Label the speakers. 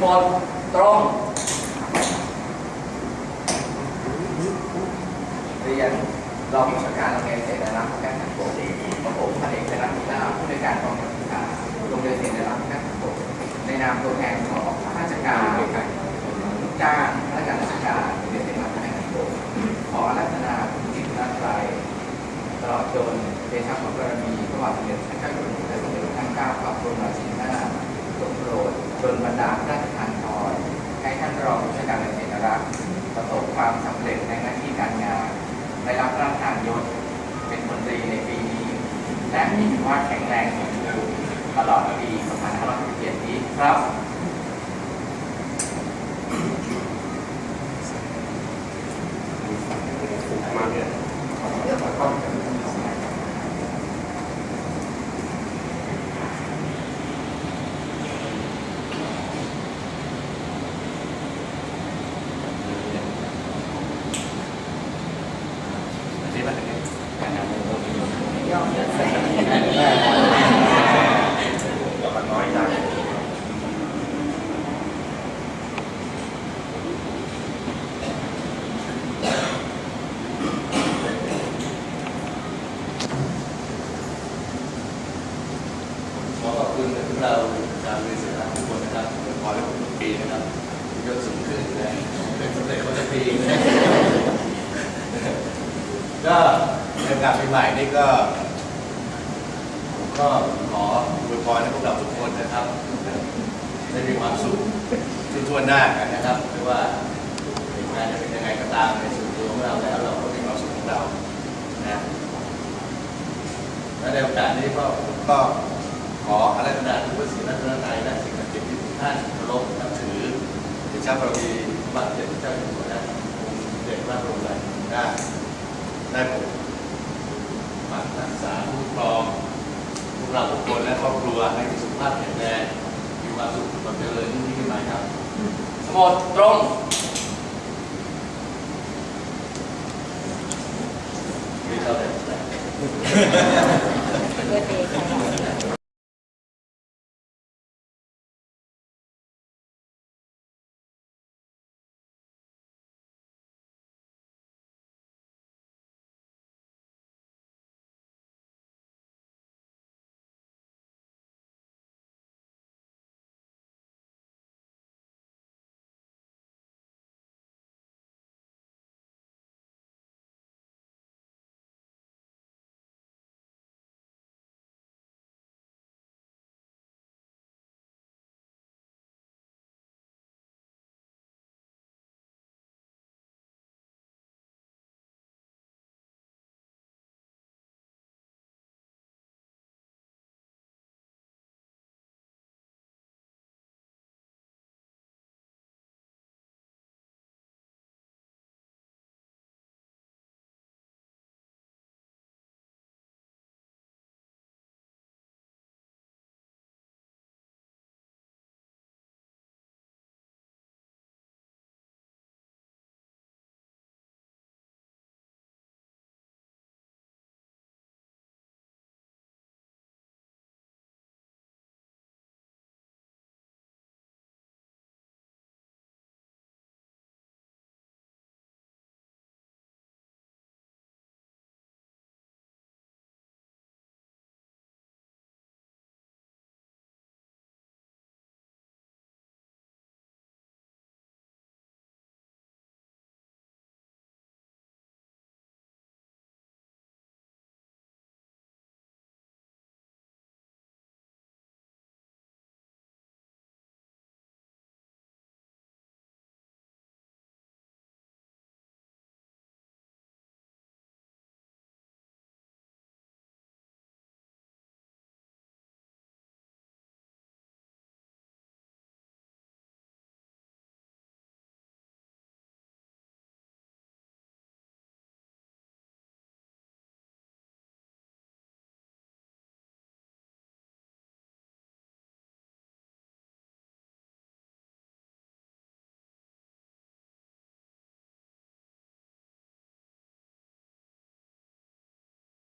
Speaker 1: หมดตรงเรียนรองผู้ราการโรงเรียนเสนารักษ์แก้ขันโบกประผมพันเอกชนะพิลาผู้ในการกองการศึกษาโรงเรียนเสนารักษ์แก้ขันโบกในนามตัวแทนของข้าราชการลูกจ้างข้าราชการราชการโรงเรียนเสนารักษ์แก้ขันโบกขออารัตนาคุณจิตนาไตรตลอดจนเดชะพระบารมีพระบาทสมเด็จพระเจ้าอยู่หัวสมเด็จพระท่านเก้าพระบรมราชินีนาถทรงโปรด จนบรรดาพระราชทานพรให้ท่านรองผู้ราชการเรียนเสนารักษ์ประสบความสำเร็จในหน้าที่การงานได้รับพระราชทานยศเป็นคนตรีในปีนี้ และมีสุขภาพแข็งแรงสมบูรณ์ตลอดปี 2567นี้ครับ
Speaker 2: มาเนี่ย
Speaker 1: นี่มันเป็นการนำเงินตัวนี้ย่อมจะใส่
Speaker 2: ก็มันน้อยจัง
Speaker 3: ขอขอบคุณพวกเราชาวบริษัททุกคนนะครับขอให้ทุกปีนะครับยศสูงขึ้นและเป็นสำเร็จคนละ ปีก็ในโอกาสปีใหม่นี่ก็ ก็ขออวยพรให้พวกเราทุกคนนะครับได้มีความสุขทั่วๆหน้ากันนะครับไม่ว่าเหตุการณ์จะเป็นยังไงก็ตามในส่วนตัวของเราแล้วเราก็มีความสุขของเรานะและในโอกาสนี้ก็ก็ขออาราธนาทุกศีลรัตนตรัยและสิ่งศักดิ์สิทธิ์ที่ท่านเคารพนับถือเดชะบารมีพระบาทสมเด็จพรเจ้าอยู่หัวและองารรายได้ได้ผลปักรักษาผู้ครองพวกเราทุกคนและครอบครัวให้สุขภาพแข็งแรงมีความสุขความเจริญที่ขึ้นมาครับ
Speaker 1: สมดตรงไม่เข้า
Speaker 3: ใจ